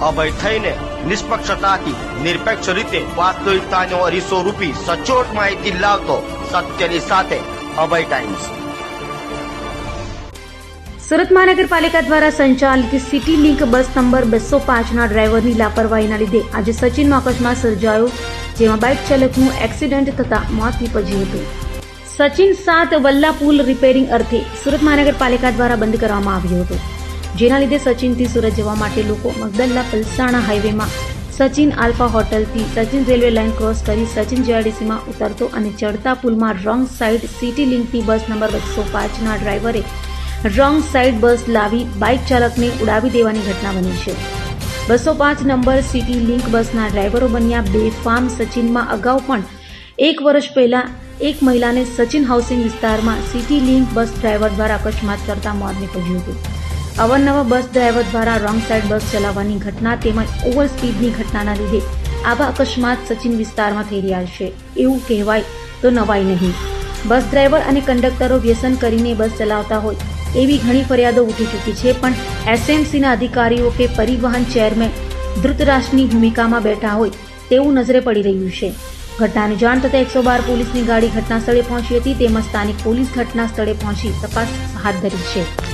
અભય થઈને નિષ્પક્ષતાથી, નિરપેક્ષ રીતે વાસ્તવિકતાનો અરીસો રૂપી સચોટ માહિતી લાવતો સત્યની સાથે અભય ટાઈમ્સ સુરત મહાનગરપાલિકા દ્વારા સંચાલિત સિટી લિંક બસ નંબર બસો પાંચના ડ્રાઈવરની લાપરવાહીના લીધે આજે સચિનનો અકસ્માત સર્જાયો, જેમાં બાઇક ચાલકનું એક્સિડન્ટ થતાં મોત નીપજ્યું હતું. સચિન સાત વલ્લા પુલ રિપેરિંગ અર્થે સુરત મહાનગરપાલિકા દ્વારા બંધ કરવામાં આવ્યો હતો. જેના લીધે સચિનથી સુરત જવા માટે લોકો મગદલ્લા પલસાણા હાઈવેમાં સચિન આલ્ફા હોટલથી સચિન રેલવે લાઇન ક્રોસ કરી સચિન જીઆરડીસીમાં ઉતરતો અને ચડતા પુલમાં રોંગ સાઇડ સિટી લિંકની બસ નંબર બસો પાંચના ડ્રાઈવરે રોંગ સાઇડ બસ લાવી બાઇક ચાલકને ઉડાવી દેવાની ઘટના બની છે. બસો પાંચ નંબર સિટી લિંક બસના ડ્રાઈવરો બન્યા બે ફાર્મ સચિનમાં અગાઉ પણ એક વર્ષ પહેલા એક મહિલાને સચિન હાઉસિંગ વિસ્તારમાં સિટી લિંક બસ ડ્રાઈવર દ્વારા અકસ્માત કરતા મોત નીપજ્યું હતું. અવારનવાર બસ ડ્રાઈવર દ્વારા રોંગ સાઈડ બસ ચલાવવાની ઘટના તેમજ ઓવર સ્પીડની ઘટનાના લીધે આવા અકસ્માત સચિન વિસ્તારમાં થઈ રહ્યા છે. એવું કહેવાય તો નવાઈ નહીં. બસ ડ્રાઈવર અને કંડક્ટરો વ્યસન કરીને બસ ચલાવતા હોય એવી ઘણી ફરિયાદો ઉઠી ચૂકી છે, પણ એસએમસીના અધિકારીઓ કે પરિવહન ચેરમેન ધૃતરાષ્ટ્રની ભૂમિકામાં બેઠા હોય તેવું નજરે પડી રહ્યું છે. ઘટનાની જાણ થતાં એકસો બાર પોલીસની ગાડી ઘટના સ્થળે પહોંચી હતી તેમજ સ્થાનિક પોલીસ ઘટના સ્થળે પહોંચી તપાસ હાથ ધરી છે.